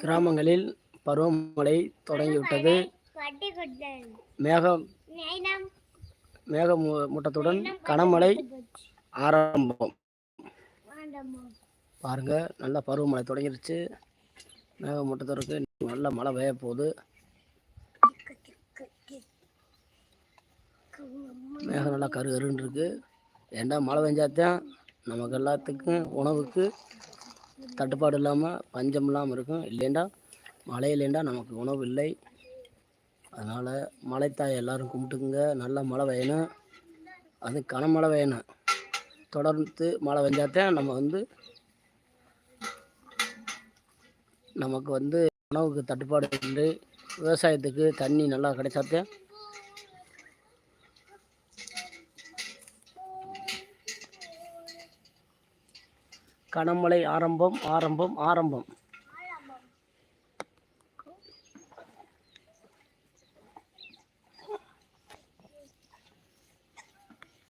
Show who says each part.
Speaker 1: கிராமங்களில் பருவமழை தொடங்கிவிட்டது. மேகம் மூட்டத்துடன் கனமழை ஆரம்பம். பாருங்க நல்லா பருவமழை தொடங்கிருச்சு. மேகமூட்டத்திற்கு நல்ல மழை பெய்ய போகுது. மேகம் நல்லா கரு கருன்னு இருக்கு. ஏண்டா மழை பெஞ்சாத்தான்? நமக்கு எல்லாத்துக்கும் உணவுக்கு தட்டுப்பாடு இல்லாமல் பஞ்சம் இல்லாமல் இருக்கும். இல்லைண்டா மழை இல்லைண்டா நமக்கு உணவு இல்லை. அதனால் மழைத்தாய் எல்லாரும் கும்பிட்டுக்குங்க. நல்லா மழை பெய்யணும். அது கனமழை பெய்யணும். தொடர்ந்து மழை பெஞ்சாத்தான் நம்ம வந்து நமக்கு வந்து உணவுக்கு தட்டுப்பாடு உண்டு. விவசாயத்துக்கு தண்ணி நல்லா கிடைச்சாத்தான் கனமழை ஆரம்பம் ஆரம்பம் ஆரம்பம்.